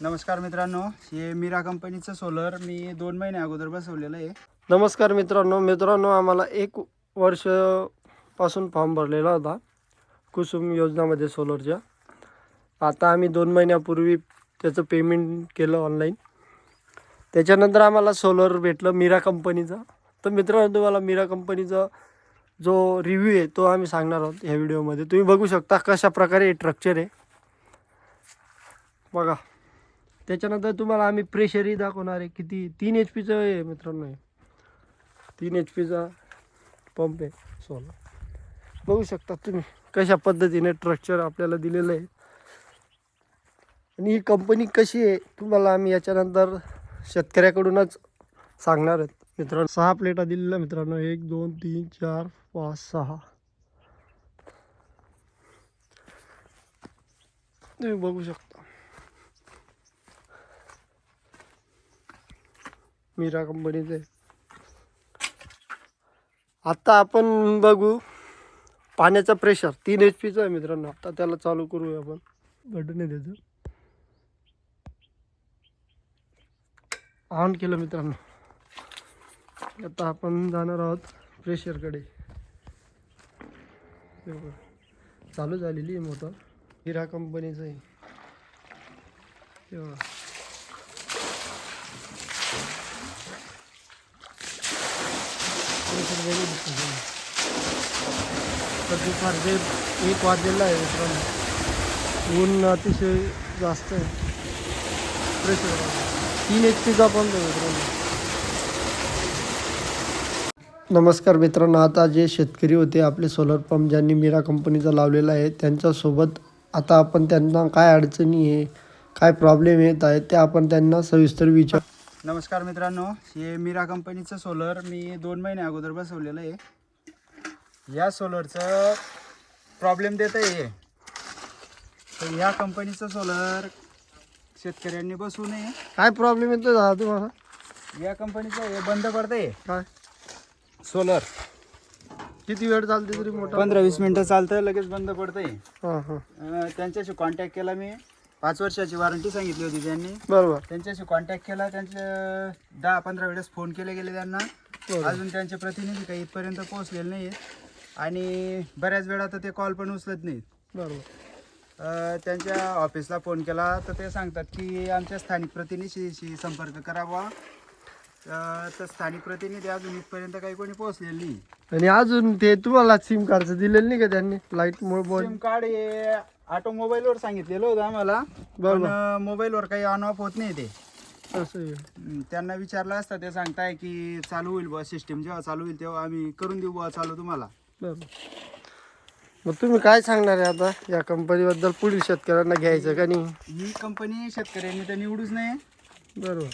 नमस्कार मित्रांनो हे मीरा कंपनीचं सोलर मी दोन महिने अगोदर बसवलेलं आहे. नमस्कार मित्रांनो मित्रांनो आम्हाला एक वर्षपासून फॉर्म भरलेला होता कुसुम योजनामध्ये सोलरच्या. आता आम्ही दोन महिन्यापूर्वी त्याचं पेमेंट केलं ऑनलाईन त्याच्यानंतर आम्हाला सोलर भेटलं मीरा कंपनीचा. तर मित्रांनो तुम्हाला मीरा कंपनीचा जो रिव्ह्यू आहे तो आम्ही सांगणार आहोत ह्या व्हिडिओमध्ये तुम्ही बघू शकता कशा प्रकारे स्ट्रक्चर आहे. बघा. त्याच्यानंतर तुम्हाला आम्ही प्रेशरही दाखवणार आहे किती तीन एच पीचं आहे मित्रांनो हे. तीन एच पीचा पंप आहे सोलर बघू शकता तुम्ही कशा पद्धतीने स्ट्रक्चर आपल्याला दिलेलं आहे. आणि ही कंपनी कशी आहे तुम्हाला आम्ही याच्यानंतर शेतकऱ्याकडूनच सांगणार आहेत मित्रांनो सहा प्लेटा दिलेल्या मित्रांनो. एक दोन तीन चार पाच सहा. तुम्ही बघू शकता. मीरा कंपनीचे. आहे. आता आपण बघू पाण्याचा प्रेशर तीन एच पीचा आहे मित्रांनो. आता त्याला चालू करूया आपण. बटन आहे त्याचं. ऑन केलं मित्रांनो. आता आपण जाणार आहोत प्रेशरकडे. चालू झालेली आहे मोटर. हिरा कंपनीचं आहे. हे वाजलेले प्रेशर वेगळं तर जे एक वाजलेलं आहे मित्रांनो ऊन अतिशय जास्त आहे प्रेशर तीन एच पीचा पण मित्रांनो नमस्कार मित्रांनो आता जे शेतकरी होते आपले सोलर पंप ज्यांनी मीरा कंपनीचा लावलेला आहे त्यांच्यासोबत आता आपण त्यांना काय अडचणी आहे काय प्रॉब्लेम येत आहे ते आपण त्यांना सविस्तर विचार नमस्कार मित्रांनो हे मीरा कंपनीचं सोलर मी दोन महिने अगोदर बसवलेलं आहे. या सोलरचं प्रॉब्लेम देत आहे तर या कंपनीचं सोलर शेतकऱ्यांनी बसवू नये. काय प्रॉब्लेम येतो दादा तुम्हाला? या कंपनीचं हे बंद पडतंय काय? सोलर किती वेळ चालते तरी मोठा? पंधरा वीस मिनटं चालतं लगेच बंद पडतंय. हां हां. त्यांच्याशी कॉन्टॅक्ट केला मी. पाच वर्षाची वॉरंटी सांगितली होती त्यांनी. बरोबर. त्यांच्याशी कॉन्टॅक्ट केला त्यांचे दहा पंधरा वेळेस फोन केले गेले त्यांना. अजून त्यांचे प्रतिनिधी काही इथपर्यंत पोहोचलेले नाही आणि बऱ्याच वेळा तर ते कॉल पण उचलत नाहीत. बरोबर. अं, त्यांच्या ऑफिसला फोन केला तर ते सांगतात की आमच्या स्थानिक प्रतिनिधीशी संपर्क करावा. अं, तर स्थानिक प्रतिनिधी अजून इथपर्यंत काही कोणी पोहोचलेले नाही. आणि अजून ते तुम्हाला सिम कार्डचं दिलेलं नाही का त्यांनी? लाइट मोबाईल सिम कार्ड हे ऑटोमोबाईलवर सांगितलेलं होतं आम्हाला पण बरोबर. अं, मोबाईलवर काही ऑन ऑफ होत नाही ते. असं आहे. हम्म, त्यांना विचारलं असतं ते सांगताय की चालू होईल बुवा सिस्टीम जेव्हा चालू होईल तेव्हा आम्ही करून देऊ बुवा चालू तुम्हाला. बरोबर. मग तुम्ही काय सांगणार आहे आता? या कंपनीबद्दल पुढील शेतकऱ्यांना घ्यायचं का नाही? ही कंपनी शेतकऱ्यांनी तर निवडूच नाही बरोबर.